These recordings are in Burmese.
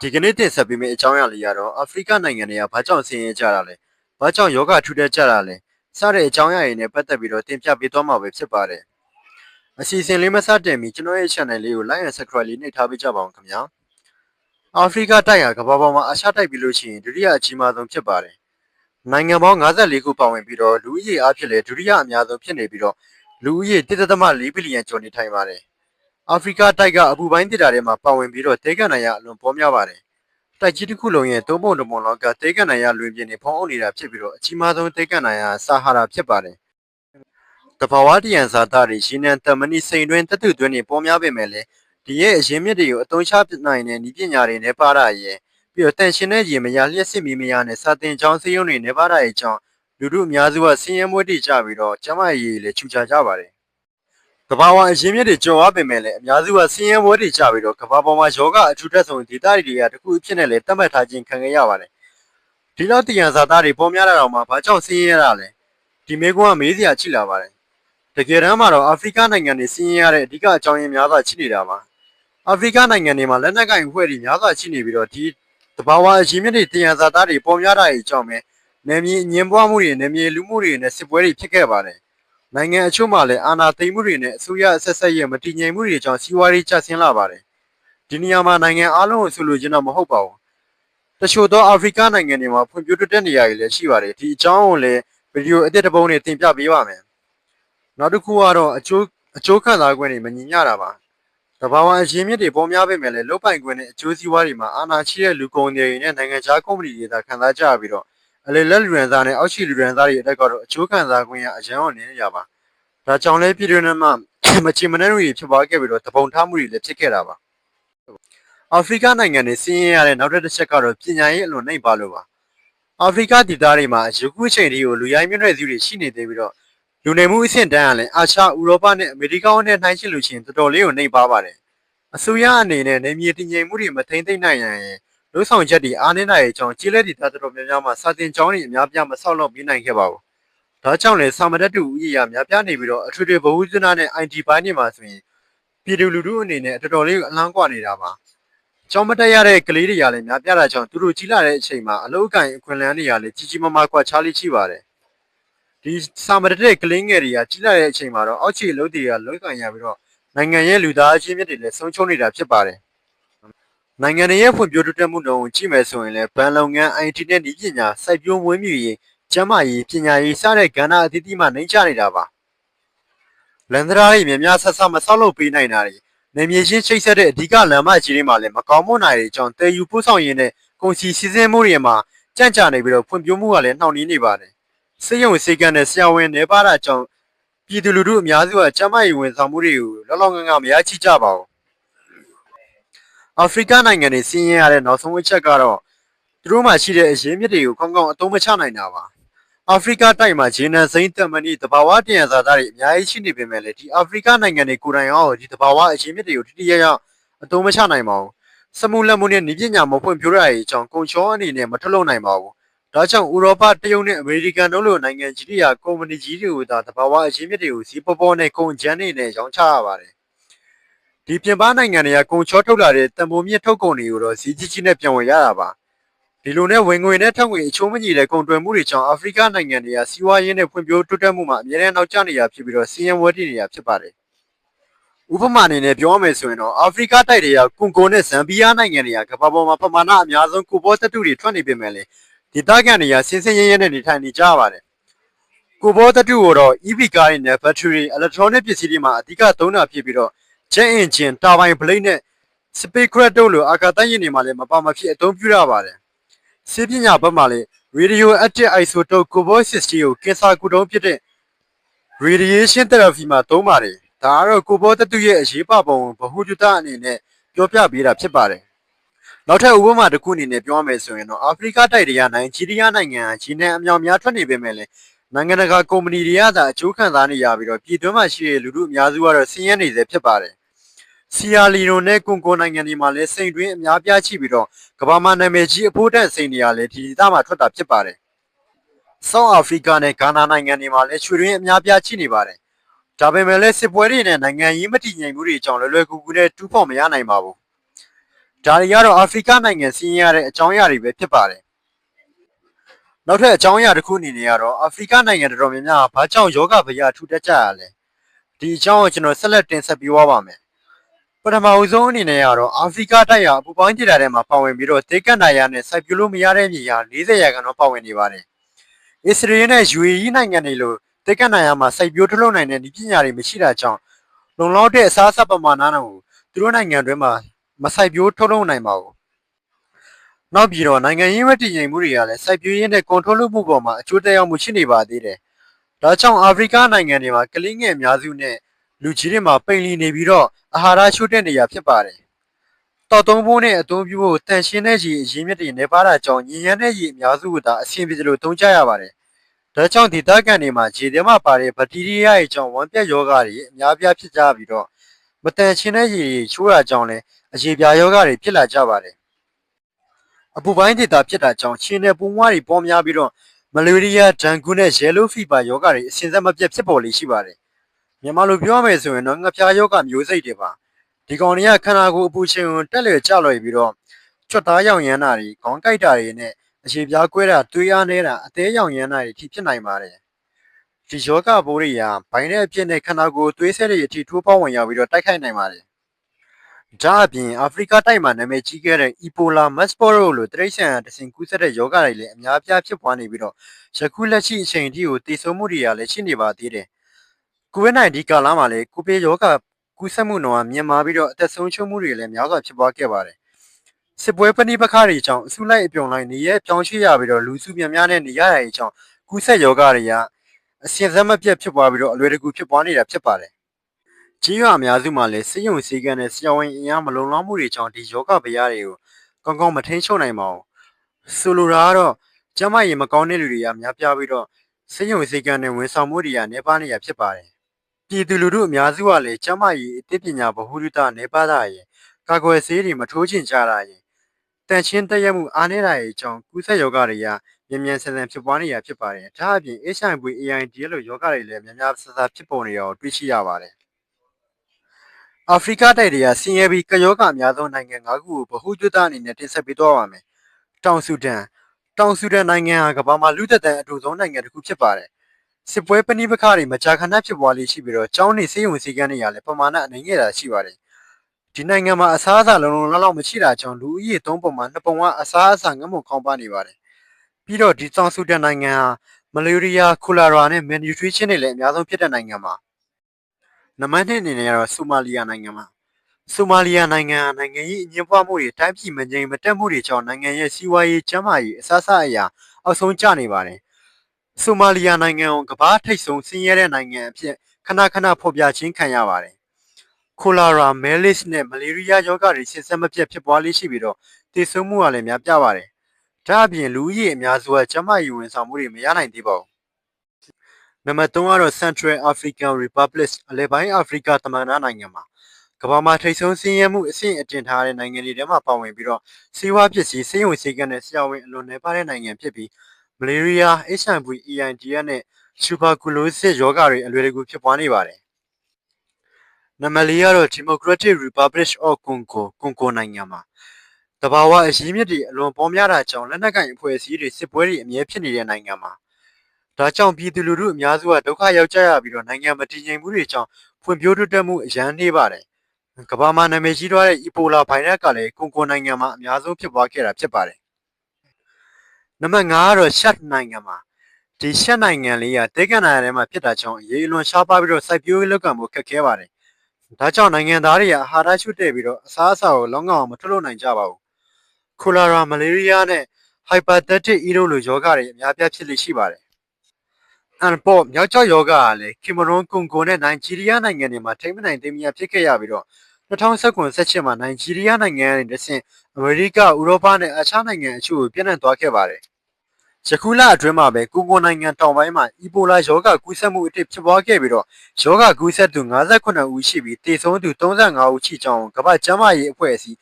ဒီကနေ့တင်ဆက်ပေးမယ့်အကြောင်းအရာလေးကတော့အာဖရိကနိုင်ငံတွေကဘာကြောင့်ဆင်းရဲကြတာလဲဘာကြောင့်ယောဂထူထပ်ကြတာလဲစတဲ့အကြောင်းအရာတွေနဲ့ပတ်သက်ပြီးတော့တင်ပြပေးသွားမှာပဲဖြစ်ပါတယ်အစီအစဉ်လေးမစတင်မီကျွန်တော်ရဲ့ channel လေးကို like and subscribe လေးနှိပ်ထားပေးကြပါဦးခင်ဗျာအာဖရိကတိုက်ဟာကမ္ဘာပေါ်မှာအာရှတိုက်ပြီးလို့ရှိရင်ဒုတိယအကြီးမားဆုံးဖြစ်ပါတယ်နိုင်ငံပေါင်း54ခုပါဝင်ပြီးတော့လူဦးရေအားဖြင့်လည်းဒုတိယအများဆုံးဖြစ်နေပြီးတော့လူဦးရေ1.4ဘီလီယံကျော်နေထိုင်ပါတယ် အာဖရိကတိုက်ကအပူပိုင်းဒေသတွေမှာပါဝင်ပြီးတော့ဒေဂန်နိုင်ရအလွန်ပေါများပါတယ်။တိုက်ကြီးတစ်ခုလုံးရဲ့သုံးပုံတစ်ပုံလောက်ကဒေဂန်နိုင်ရလွင်ပြင်နေဖုံးအုပ်နေတာဖြစ်ပြီးတော့အကြီးမားဆုံးဒေဂန်နိုင်ရဆာဟာရာဖြစ်ပါတယ်။တဘာဝတယံဇာတာတွေရှင်းနံတမဏိစိန်တွင်တတုတွင်နေပေါများပေမဲ့လည်းဒီရဲ့အရင်မြစ်တွေကိုအသုံးချနိုင်တဲ့ဤပညာတွေနဲ့ပါရရဲ့ပြီးတော့တန်ရှင်တဲ့ရေမရလျှက်စစ်မီမရနဲ့စာတင်ချောင်းစေးရုံတွေနဲ့ပါရရဲ့ကြောင့်လူတို့အများစုကဆင်းရဲမွေးတိကြပြီးတော့ကျမကြီးလည်းခြူချကြပါတယ်။ ကဘာဝအရင်းမြစ်တွေကြော်ရပင်မဲ့လည်းအများစုကဆင်းရဲဘွဲတွေကြပြီးတော့ကဘာပေါ်မှာယောဂအထူးတက်ဆုံးဒေသတွေကတခုအဖြစ်နဲ့လည်းတတ်မှတ်ထားခြင်းခံခဲ့ရပါတယ်။ဒီလောက်တည်ရန်စာသားတွေပေါ်များလာတော့မှဘာကြောင့်ဆင်းရဲရတာလဲ။ဒီမေကွန်းကမေးစရာရှိလာပါတယ်။တကယ်တမ်းမှာတော့အာဖရိကနိုင်ငံတွေဆင်းရဲရတဲ့အဓိကအကြောင်းရင်းများစွာရှိနေတာပါ။အာဖရိကနိုင်ငံတွေမှာလက်နက်ကင်အဖွဲ့တွေများစွာရှိနေပြီးတော့ဒီတဘာဝအရင်းမြစ်တွေတည်ရန်စာသားတွေပေါ်များတာတွေကြောင့်ပဲနေမြေအငင်းပွားမှုတွေနေမြေလူမှုတွေနဲ့စစ်ပွဲတွေဖြစ်ခဲ့ပါတယ်။ နိုင်ငံအချို့မှာလည်းအာဏာသိမ်းမှုတွေနဲ့အစိုးရအဆက်ဆက်ရဲ့မတည်ငြိမ်မှုတွေကြောင့်စီးပွားရေးကျဆင်းလာပါတယ်။ဒီနေရာမှာနိုင်ငံအလုံးကိုဆိုလိုချင်တော့မဟုတ်ပါဘူး။တချို့သောအာဖရိကနိုင်ငံတွေမှာဖွံ့ဖြိုးတိုးတက်နေရည်လည်းရှိပါတယ်။ဒီအကြောင်းကိုလည်းဗီဒီယိုအသစ်တစ်ပုံနဲ့တင်ပြပေးပါမယ်။နောက်တစ်ခုကတော့အကျိုးအကျိုးခံစား권တွေမညီမျှတာပါ။တဘာဝအရင်းမြစ်တွေပေါ်များပေမဲ့လည်းလုတ်ပိုင်ခွင့်နဲ့အကျိုးစီးပွားတွေမှာအာဏာရှိတဲ့လူကုန်တွေနဲ့နိုင်ငံခြားကုမ္ပဏီတွေသာခံစားကြရပြီးတော့ အလေလက်လူရန်သားနဲ့အောက်ရှိလူရန်သားတွေအတက်ကတော့အကျိုးခံစား권ရအရန်အောင်နေရပါ။ဒါကြောင့်လဲပြည်တွင်းထဲမှာမချင်မနှဲတွေဖြစ်ပွားခဲ့ပြီးတော့တပုံထားမှုတွေလည်းဖြစ်ခဲ့တာပါအာဖရိကနိုင်ငံတွေစီးရင်ရတဲ့နောက်တစ်ချက်ကတော့ပညာရေးအလွန်နှိမ့်ပါလို့ပါအာဖရိကဒေသတွေမှာယခုချိန်ထိကိုလူရိုင်းမျိုးနွယ်စုတွေရှိနေသေးပြီးတော့လူနေမှုအဆင့်တန်းကလည်းအာရှဥရောပနဲ့အမေရိကနဲ့နှိုင်းယှဉ်လို့ရှိရင်တော်တော်လေးကိုနှိမ့်ပါပါတယ်အစိုးရအနေနဲ့နေမြေတည်ငြိမ်မှုတွေမထိမ့်သိမ့်နိုင်ရင် လုံဆောင်ချက်တွေအားနည်းနိုင်တဲ့အကြောင်းကြီးလက်ဒေသတော်တော်များများမှာစာတင်ကျောင်းတွေအများပြားမဆောက်လုပ်ပြီးနိုင်ခဲ့ပါဘူးဒါကြောင့်လည်းစာမတတ်တူဥယျာများပြားနေပြီးတော့အထွေထွေဘဝဥဒနာနဲ့ IT ဘိုင်းတွေမှာဆိုရင်ပြည်သူလူထုအနေနဲ့တော်တော်လေးအလန်းကွာနေတာပါ။ကျောင်းမတက်ရတဲ့ကလေးတွေကလည်းများပြားတာကြောင့်သူတို့ကြီးလာတဲ့အချိန်မှာအလုပ်အကင်အခွင့်အလမ်းတွေကလည်းကြီးကြီးမားမားကွာခြားလေးရှိပါတယ်။ဒီစာမတတ်တဲ့ကလေးငယ်တွေကကြီးလာတဲ့အချိန်မှာတော့အောက်ခြေအလုပ်တွေကလောက်ကင်ရပြီးတော့နိုင်ငံရဲ့လူသားအချင်းမြတ်တွေလည်းဆုံးရှုံးနေတာဖြစ်ပါတယ်။ နိုင်ငံရဲ့ဖွံ့ဖြိုးတိုးတက်မှုနှုန်းကိုကြည့်မယ်ဆိုရင်လည်းဗန်လုပ်ငန်း IT နဲ့ဤပညာစိုက်ပျိုးမွေးမြူရေးကျန်းမာရေးပညာရေးစတဲ့ကဏ္ဍအသီးသီးမှနှိမ့်ချနေတာပါလန်ဒရာတွေများများဆဆမဆောက်လုပ်ပေးနိုင်တာတွေနေမြေချင်းချိတ်ဆက်တဲ့အဓိကလမ်းမကြီးတွေမှာလည်းမကောင်းမွန်နိုင်တဲ့အကြောင်းတည်ယူပို့ဆောင်ရင်းနဲ့ကုန်စည်စီစဉ်မှုတွေမှာကြန့်ကြာနေပြီးတော့ဖွံ့ဖြိုးမှုကလည်းနှောင့်နှေးနေပါတယ်စေယုံစေကန်တဲ့ဆရာဝန်တွေပါတာကြောင့်ပြည်သူလူထုအများစုကကျန်းမာရေးဝန်ဆောင်မှုတွေကိုလောလောငန်းငန်းမရရှိကြပါဘူး အာဖရိကနိုင်ငံတွေစီးရင်ရတဲ့နောက်ဆုံးအချက်ကတော့သူတို့မှာရှိတဲ့အရင်းမြစ်တွေကိုကောင်းကောင်းအသုံးမချနိုင်တာပါအာဖရိကတိုက်မှာဂျင်းနန်စိမ့်တက်မနီတဘာဝတယံဇာတာတွေအများကြီးရှိနေပေမဲ့လည်းဒီအာဖရိကနိုင်ငံတွေကိုယ်တိုင်ရောဒီတဘာဝအရင်းမြစ်တွေကိုထိထိရရအသုံးမချနိုင်ပါဘူးစမှုလက်မှုနဲ့ဤပညာမဖွံ့ဖြိုးရတဲ့အကြောင်းကုန်ချောအနေနဲ့မထုတ်လုပ်နိုင်ပါဘူးဒါကြောင့်ဥရောပတရုတ်နဲ့အမေရိကန်တို့လိုနိုင်ငံကြီးတွေကကုမ္ပဏီကြီးတွေကိုသာတဘာဝအရင်းမြစ်တွေကိုစီးပေါ်ပေါ်နဲ့ကုန်ကျန်းနေနဲ့ရောင်းချရပါတယ် ဒီပြင်ပနိုင်ငံတွေကကုန်ချောထုတ်လာတဲ့တံပိုးမြင့်ထုတ်ကုန်တွေကိုတော့ဈေးကြီးကြီးနဲ့ပြန်ဝယ်ရတာပါဒီလိုနဲ့ဝင်ငွေနဲ့ထက်ငွေအချိုးမညီတဲ့ကုန်တွယ်မှုတွေကြောင့်အာဖရိကနိုင်ငံတွေကစီးပွားရေးနဲ့ဖွံ့ဖြိုးတိုးတက်မှုမှာအများနဲ့နောက်ကျနေရဖြစ်ပြီးတော့စီးရင်ဝဲတည်နေရဖြစ်ပါတယ်ဥပမာအနေနဲ့ပြောရမယ်ဆိုရင်တော့အာဖရိကတိုက်တွေကကွန်ဂိုနဲ့ဇမ်ဘီယာနိုင်ငံတွေကကမ္ဘာပေါ်မှာပမာဏအများဆုံးကိုဘောသတ္တုတွေထွက်နေပေမဲ့လည်းဒေသခံတွေကစင်းစင်းရဲရဲနဲ့နေထိုင်နေကြရပါတယ်ကိုဘောသတ္တုကိုတော့ EV ကားတွေနဲ့ battery electronic ပစ္စည်းတွေမှာအဓိကသုံးတာဖြစ်ပြီးတော့ jet engine တာဘိုင် blade နဲ့ space craft တို့လိုအာကာသယာဉ်တွေမှာလည်းမပါမဖြစ်အသုံးပြုရပါတယ်ဆေးပညာဘက်မှာလည်း radioactive isotope cobalt 60ကိုကင်ဆာကုတုံးဖြစ်တဲ့ radiation therapy မှာသုံးပါတယ်ဒါကတော့ကိုဘောသတ္တုရဲ့အရေးပါပုံကိုဗဟုသုတအနေနဲ့ပြောပြပေးတာဖြစ်ပါတယ်နောက်ထပ်ဥပမာတစ်ခုအနေနဲ့ပြောမယ်ဆိုရင်တော့အာဖရိကတိုက်တွေကနိုင်ဂျီးရီးယားနိုင်ငံဟာဂျီနန်အမြောင်များထွက်နေပေမဲ့လည်း နိုင်ငံတကာကုမ္ပဏီတွေကသာအကျိုးခံစားနေရပြီးတော့ပြည်တွင်းမှာရှိတဲ့လူထုအများစုကတော့ဆင်းရဲနေစေဖြစ်ပါတယ်ဆီယာလီနိုနဲ့ကွန်ကိုနိုင်ငံတွေမှာလည်းစိန်တွင်းအများပြားရှိပြီးတော့ကမ္ဘာမှာနာမည်ကြီးအဖို့တန့်စိန်တွေကလည်းဒီဒေသမှာထွက်တာဖြစ်ပါတယ်။ဆောက်အာဖရိကနဲ့ဂါနာနိုင်ငံတွေမှာလည်းရွှေတွင်းအများပြားရှိနေပါတယ်။ဒါပေမဲ့လည်းစစ်ပွဲတွေနဲ့နိုင်ငံရေးမတည်ငြိမ်မှုတွေကြောင့်လွယ်လွယ်ကူကူနဲ့တူးဖော်မရနိုင်ပါဘူး။ဒါတွေကတော့အာဖရိကနိုင်ငံစီးရင်ရတဲ့အကြောင်းအရာတွေပဲဖြစ်ပါတယ် နောက်ထပ်အကြောင်းအရာတစ်ခုအနေနဲ့ကတော့အာဖရိကနိုင်ငံတော်တော်များများဘာကြောင့်ယောဂဗျာထူတက်ကြရလဲဒီအကြောင်းကိုကျွန်တော်ဆက်လက်တင်ဆက်ပေးသွားပါမယ်ပထမဦးဆုံးအနေနဲ့ကတော့အာဖရိကတိုက်ရာအပူပိုင်းဒေသထဲမှာပါဝင်ပြီးတော့တေကတ်နိုင်ရနဲ့စိုက်ပျိုးလို့မရတဲ့မြေယာ40ရာခိုင်နှုန်းပါဝင်နေပါတယ်အစ္စရေးနဲ့ UAE နိုင်ငံတွေလိုတေကတ်နိုင်ရမှာစိုက်ပျိုးထုတ်လုပ်နိုင်တဲ့ဒီပညာတွေမရှိတာကြောင့်လုံလောက်တဲ့အစားအစာပမာဏကိုသူတို့နိုင်ငံတွင်းမှာမစိုက်ပျိုးထုတ်လုပ်နိုင်ပါဘူး နောက်ပြီးတော့နိုင်ငံရေးမတည်ငြိမ်မှုတွေကလည်းစိုက်ပျိုးရေးနဲ့ control လုပ်မှုပေါ်မှာအကျိုးသက်ရောက်မှုရှိနေပါသေးတယ်ဒါကြောင့်အာဖရိကနိုင်ငံတွေမှာကလေးငယ်အများစုနဲ့လူကြီးတွေမှာပိန်လီနေပြီးတော့အာဟာရချို့တဲ့နေရဖြစ်ပါတယ်တောက်သုံးဖို့နဲ့အသုံးပြုဖို့တန်ရှင်းတဲ့ရေအရင်းမြစ်တွေနေပါတာကြောင့်ညဉ့်ညမ်းတဲ့ရေအများစုကဒါအဆင်ပြေသလိုသုံးကြရပါတယ်ဒါကြောင့်ဒီတကန်တွေမှာခြေထဲမှာပါတဲ့ဘက်တီးရီးယားရဲ့ကြောင့်ဝမ်းပြက်ယောဂတွေအများပြားဖြစ်ကြပြီးတော့မတန်ရှင်းတဲ့ရေချိုးတာကြောင့်လည်းအရေပြာယောဂတွေဖြစ်လာကြပါတယ် အပူပိုင်းဒေတာဖြစ်တာကြောင့်ခြေနဲ့ပူမွားတွေပေါ်များပြီးတော့မလေရီးယားဒန်ကူနဲ့ရဲလိုဖီဘာယောဂတွေအစဉ်ဆက်မပြတ်ဖြစ်ပေါ်လေရှိပါတယ်မြန်မာလိုပြောရမယ်ဆိုရင်တော့ငှက်ဖျားယောဂမျိုးစိတ်တွေပါဒီကောင်တွေကခန္ဓာကိုယ်အပူချိန်ကိုတက်လေကျလွယ်ပြီးတော့ချွတ်သားရောင်ရမ်းတာတွေခေါင်းကိုက်တာတွေနဲ့အရေပြားကွဲတာတွေးအားနေတာအသေးရောင်ရမ်းတာတွေအထိဖြစ်နိုင်ပါတယ်ဒီယောဂဘိုးတွေကဘိုင်းတဲ့အဖြစ်နဲ့ခန္ဓာကိုယ်သွေးဆဲတွေအထိထိုးပေါက်ဝင်ရောက်ပြီးတော့တိုက်ခိုက်နိုင်ပါတယ် ဒါအပြင်အာဖရိကတိုက်မှာနာမည်ကြီးခဲ့တဲ့ Ebola Masporo လို့တရိတ်ဆန်တဆင်ကူးစက်တဲ့ယောဂတွေလည်းအများအပြားဖြစ်ပွားနေပြီးတော့ယခုလက်ရှိအချိန်အထိကိုတည်ဆုံမှုတွေကလည်းရှိနေပါသေးတယ်။ COVID-19 ကာလမှာလည်းကိုဗစ်ယောဂကူးစက်မှုနှုန်းကမြင့်မားပြီးတော့အသက်ဆုံးရှုံးမှုတွေလည်းများစွာဖြစ်ပွားခဲ့ပါတယ်။စစ်ပွဲပဏိပခါတွေကြောင့်အစုလိုက်အပြုံလိုက်နေရပြောင်းရွှေ့ရပြီးတော့လူစုများများနဲ့နေရတဲ့အကြောင်းကူးစက်ယောဂတွေကအစင်စက်မပြတ်ဖြစ်ပွားပြီးတော့အလွယ်တကူဖြစ်ပွားနေတာဖြစ်ပါတယ်။ ကြီးရွာအများစုမှာလည်းစိတ်ယုံစည်းကမ်းနဲ့ဆရာဝန်အင်အားမလုံလောက်မှုတွေကြောင့်ဒီယောဂဗျာတွေကိုကောင်းကောင်းမထိန်းချုပ်နိုင်ပါဘူး။ဆိုလိုတာကတော့ကျမရေမကောင်းတဲ့လူတွေကများပြားပြီးတော့စိတ်ယုံစည်းကမ်းနဲ့ဝန်ဆောင်မှုတွေကနေပါနေရဖြစ်ပါတယ်။ပြည်သူလူထုအများစုကလည်းကျမရေအသိပညာဗဟုသုတနေပါတာရဲ့ကာကွယ်ဆေးတွေမထိုးချင်ကြတာရဲ့တန်ချင်းတက်ရမှုအားနည်းတာရဲ့အကြောင်းကူးစက်ယောဂတွေကမြန်မြန်ဆန်ဆန်ဖြစ်ပွားနေရဖြစ်ပါတယ်။ဒါအပြင် HIV AIDS လို့ယောဂတွေလည်းများများဆဆဖြစ်ပေါ်နေရောတွေ့ရှိရပါတယ်။ အာဖရိကတိုက်တွေကဆင်းရဲပြီးကယောဂအများဆုံးနိုင်ငံ၅ခုကိုဗဟုသုတအနေနဲ့တင်ဆက်ပေးသွားပါမယ်။တောင်ဆူဒန်တောင်ဆူဒန်နိုင်ငံဟာကမ္ဘာမှာလူသက်တမ်းအထူဆုံးနိုင်ငံတစ်ခုဖြစ်ပါတယ်။စစ်ပွဲပဏိပခါတွေမကြာခဏဖြစ်ပွားလေးရှိပြီးတော့ကျောင်းနေစေယုံစည်းကမ်းတွေရလည်းပမာဏအနေငယ်တာရှိပါတယ်။ဒီနိုင်ငံမှာအစားအစာလုံလုံလောက်လောက်မရှိတာကြောင့်လူဦးရေ၃ပုံမှာ၂ပုံကအစားအစာငတ်မွတ်ခေါင်းပါနေပါတယ်။ပြီးတော့ဒီတောင်ဆူဒန်နိုင်ငံဟာမလေရီးယားကိုလာရာနဲ့မန်နျူထရီရှင်တွေလည်းအများဆုံးဖြစ်တဲ့နိုင်ငံပါ။ နံပါတ်2အနေနဲ့ကတော့ဆိုမာလီယာနိုင်ငံပါ။ဆိုမာလီယာနိုင်ငံဟာနိုင်ငံရေးအငြင်းပွားမှုတွေတိုင်းပြည်မငြိမ်မသက်မှုတွေကြောင့်နိုင်ငံရဲ့စီးပွားရေးကျန်းမာရေးအစအစအရာအောက်ဆုံးကျနေပါတယ်။ဆိုမာလီယာနိုင်ငံကိုကမ္ဘာထိပ်ဆုံးဆင်းရဲတဲ့နိုင်ငံအဖြစ်ခဏခဏဖော်ပြခြင်းခံရပါတယ်။ကိုလာရာမဲလစ်နဲ့မလေရီးယားယောဂတွေဆင်ဆက်မပြတ်ဖြစ်ပွားလေးရှိပြီးတော့တည်ဆုံမှုကလည်းများပြားပါတယ်။ဒါအပြင်လူဦးရေအများစုကကျန်းမာရေးဝန်ဆောင်မှုတွေမရနိုင်သေးပါဘူး။ နံပါတ်3ကတော့ Central African Republic အလယ်ပိုင်းအာဖရိကသမ္မတနိုင်ငံမှာကမ္ဘာမှာထိပ်ဆုံးစင်းရဲမှုအဆင့်အတင်ထားတဲ့နိုင်ငံတွေထဲမှာပါဝင်ပြီးတော့စီးပွားပစ္စည်းစေယုံစေကန်းနဲ့ဆရာဝန်အလွန်နေပါတဲ့နိုင်ငံဖြစ်ပြီးမလေရီးယား HIV AIDS နဲ့ tuberculosis ရောဂါတွေအလွယ်တကူဖြစ်ပွားနေပါတယ်။နံပါတ်၄ကတော့ Democratic Republic of Congo ကွန်ဂိုနိုင်ငံမှာတဘာဝအရင်းမြစ်တွေအလွန်ပေါများတာကြောင့်လက်နက်ကင်အဖွဲ့အစည်းတွေစစ်ပွဲတွေအမြဲဖြစ်နေတဲ့နိုင်ငံမှာ ဒါကြောင့်ပြည်သူလူထုအများစုကဒုက္ခရောက်ကြရပြီးတော့နိုင်ငံမတည်ငြိမ်မှုတွေကြောင့်ဖွံ့ဖြိုးတိုးတက်မှုအရန်နှေးပါတယ်။ကမ္ဘာမှာနာမည်ကြီးသွားတဲ့ Ebola ဗိုင်းရပ်စ်ကလည်းကွန်ဂိုနိုင်ငံမှာအများဆုံးဖြစ်ပွားခဲ့တာဖြစ်ပါတယ်။နံပါတ်5ကတော့ Chad နိုင်ငံမှာဒီရှက်နိုင်ငံလေးကတေကန်နိုင်ငံထဲမှာဖြစ်တာကြောင့်ရေအလွန်ရှားပါပြီးတော့စိုက်ပျိုးရေးလုပ်ကံမှုခက်ခဲပါတယ်။ဒါကြောင့်နိုင်ငံသားတွေကအာဟာရရှုတဲ့ပြီးတော့အစားအစာကိုလုံးဝမထုတ်လုပ်နိုင်ကြပါဘူး။ကိုလာရာမလေရီးယားနဲ့ hypertensive အီလိုလိုယောဂတွေအများပြားဖြစ်လိရှိပါတယ်။ အန်ပေါ်မြောက်ကျောက်ယောဂကလည်းကင်မရွန်ကွန်ဂိုနဲ့နိုင်ဂျီးရီးယားနိုင်ငံတွေမှာထိမ့်မနိုင်သိမ်းမြဖြစ်ခဲ့ရပြီးတော့2019-17မှာနိုင်ဂျီးရီးယားနိုင်ငံကနေတဆင့်အမေရိကဥရောပနဲ့အခြားနိုင်ငံအချို့ကိုပြန့်နှံ့သွားခဲ့ပါတယ်။ယခုလအတွင်းမှာပဲကွန်ဂိုနိုင်ငံတောင်ပိုင်းမှာအီဘိုလာရောဂါကူးစက်မှုအတစ်ဖြစ်ပွားခဲ့ပြီးတော့ရောဂါကူးစက်သူ58ဦးရှိပြီးသေဆုံးသူ35ဦးရှိကြောင်းကမ္ဘာ့ကျန်းမာရေးအဖွဲ့အစည်း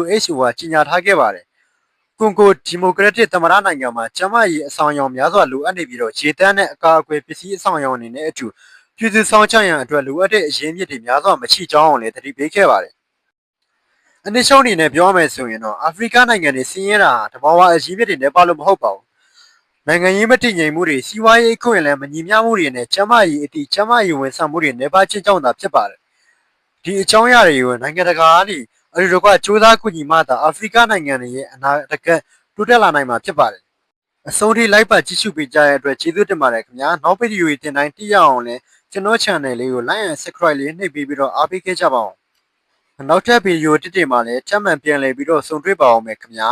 WHO ကကြေညာထားခဲ့ပါတယ်။ ကွန်ဂိုဒီမိုကရက်တစ်သမ္မတနိုင်ငံမှာကျန်းမာရေးအဆောင်အယောင်များစွာလိုအပ်နေပြီးတော့ခြေတန်းနဲ့အကာအကွယ်ပစ္စည်းအဆောင်အယောင်အနေနဲ့အတူပြည်သူဆောင်ချရန်အတွက်လိုအပ်တဲ့အရင်းမြစ်တွေများစွာမရှိကြောင်းလည်းသတိပေးခဲ့ပါတယ်အနည်းဆုံးအနေနဲ့ပြောရမယ်ဆိုရင်တော့အာဖရိကနိုင်ငံတွေဆင်းရဲတာတဘာဝအကြီးမြစ်တွေနဲ့ပါလို့မဟုတ်ပါဘူးနိုင်ငံရေးမတည်ငြိမ်မှုတွေစီးပွားရေးအခွင့်အလမ်းမညီမျှမှုတွေနဲ့ကျန်းမာရေးအသည့်ကျန်းမာရေးဝန်ဆောင်မှုတွေနေပါချင်းကြောင့်သာဖြစ်ပါတယ်ဒီအကြောင်းအရာတွေကိုနိုင်ငံတကာကနေ အလူတကွစ조사ကူညီမှသာအာဖရိကနိုင်ငံတွေရဲ့အနာဂတ်တိုးတက်လာနိုင်မှာဖြစ်ပါတယ်အဆုံးထိလိုက်ပါကြည့်ရှုပေးကြတဲ့အတွက်ကျေးဇူးတင်ပါတယ်ခင်ဗျာနောက်ဗီဒီယိုတွေတင်တိုင်းသိရအောင်လဲကျွန်တော် channel လေးကို like and subscribe လေးနှိပ်ပေးပြီးတော့အားပေးခဲ့ကြပါဦးနောက်ထပ်ဗီဒီယိုတစ်တင်မှာလည်းချက်မှန်ပြန်လည်ပြီးတော့ဆုံတွေ့ပါအောင်မယ်ခင်ဗျာ